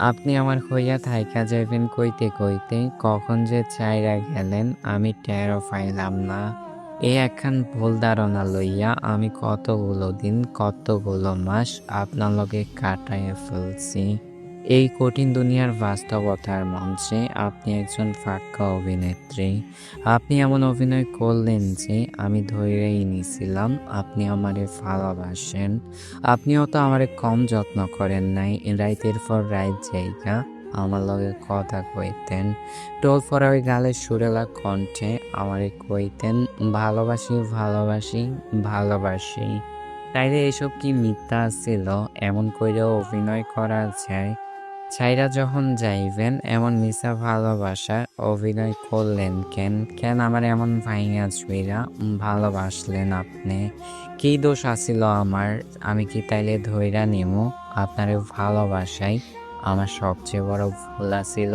আপনি আমার হইয়া থাইকা যাইবেন কইতে কইতে কখন যে চাইরা গেলেন, আমি টেরো পাইলাম না। এ একখান ভুল ধারণা লইয়া আমি কতগুলো দিন, কতগুলো মাস আপনার লগে কাটাইয়া ফেলছি। এই কঠিন দুনিয়ার বাস্তবতার মঞ্চে আপনি একজন ফাঁকা অভিনেত্রী। আপনি এমন অভিনয় করলেন যে আমি ধৈর্যই নিছিলাম আপনি আমারে ভালোবাসেন। আপনিও তো আমারে কম যত্ন করেন নাই, রাইতের পর রাইত জায়গা আমার লগে কথা কইতেন। টোল পরে ওই সুরেলা কণ্ঠে আমারে কইতেন, ভালোবাসি ভালোবাসি ভালোবাসি। তাইলে এসব কি মিথ্যা ছিল? এমন কইরেও অভিনয় করা যায়? ছাইরা যখন যাইবেন, এমন মিশা ভালোবাসা অভিনয় করলেন কেন? কেন আমার এমন ভাইয়া ছুইরা ভালোবাসলেন আপনি? কি দোষ আসিল আমার? আমি কি তাইলে ধৈরা নেমো? আপনার ভালোবাসাই আমার সবচেয়ে বড় ভুল আছিল।